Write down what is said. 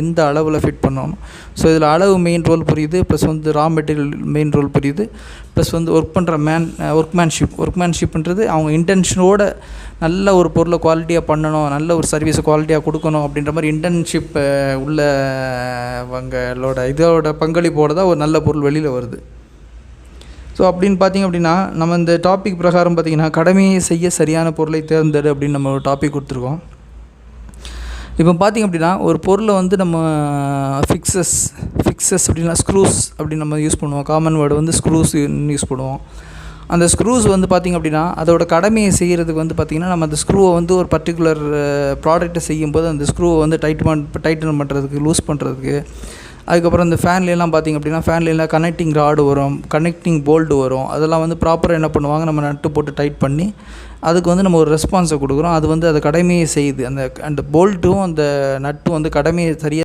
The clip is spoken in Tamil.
எந்த அளவில் ஃபிட் பண்ணணும். ஸோ இதில் அளவு மெயின் ரோல் புரியுது ப்ளஸ் வந்து ரா மெட்டீரியல் மெயின் ரோல் புரியுது ப்ளஸ் வந்து ஒர்க் பண்ணுற மேன் ஒர்க்மேன்ஷிப் ஒர்க்மேன்ஷிப்ன்றது அவங்க இன்டென்ஷனோட நல்ல ஒரு பொருளை குவாலிட்டியாக பண்ணணும் நல்ல ஒரு சர்வீஸை குவாலிட்டியாக கொடுக்கணும் அப்படின்ற மாதிரி இன்டர்ன்ஷிப் உள்ளவங்களோட இதோட பங்களிப்போடு தான் ஒரு நல்ல பொருள் வெளியில் வருது. ஸோ அப்படின்னு பார்த்தீங்க அப்படின்னா நம்ம இந்த டாபிக் பிரகாரம் பார்த்தீங்கன்னா கடமையை செய்ய சரியான பொருளை தேர்ந்தெடு அப்படின்னு நம்ம ஒரு டாபிக் கொடுத்துருக்கோம். இப்போ பார்த்திங்க அப்படின்னா ஒரு பொருளை வந்து நம்ம ஃபிக்ஸஸ் ஃபிக்ஸஸ் அப்படின்னா ஸ்க்ரூஸ் அப்படின்னு நம்ம யூஸ் பண்ணுவோம். காமன் வேர்டு வந்து ஸ்க்ரூஸ் யூஸ் பண்ணுவோம். அந்த ஸ்க்ரூஸ் வந்து பார்த்திங்க அப்படின்னா அதோட கடமையை செய்கிறதுக்கு வந்து பார்த்திங்கன்னா நம்ம அந்த ஸ்க்ரூவை வந்து ஒரு பர்டிகுலர் ப்ராடக்ட்டை uh, செய்யும்போது அந்த ஸ்க்ரூவை வந்து டைட் பண் டைட்டன் பண்ணுறதுக்கு லூஸ் பண்ணுறதுக்கு அதுக்கப்புறம் இந்த ஃபேன்லாம் பார்த்திங்க அப்படின்னா ஃபேன்லாம் கனெக்டிங் ராடு வரும் கனெக்டிங் போல்டு வரும். அதெல்லாம் வந்து ப்ராப்பராக என்ன பண்ணுவாங்க? நம்ம நட்டு போட்டு டைட் பண்ணி அதுக்கு வந்து நம்ம ஒரு ரெஸ்பான்ஸை கொடுக்குறோம். அது வந்து அது கடமையை செய்யுது. அந்த அந்த போல்ட்டும் அந்த நட்டும் வந்து கடமையை சரியாக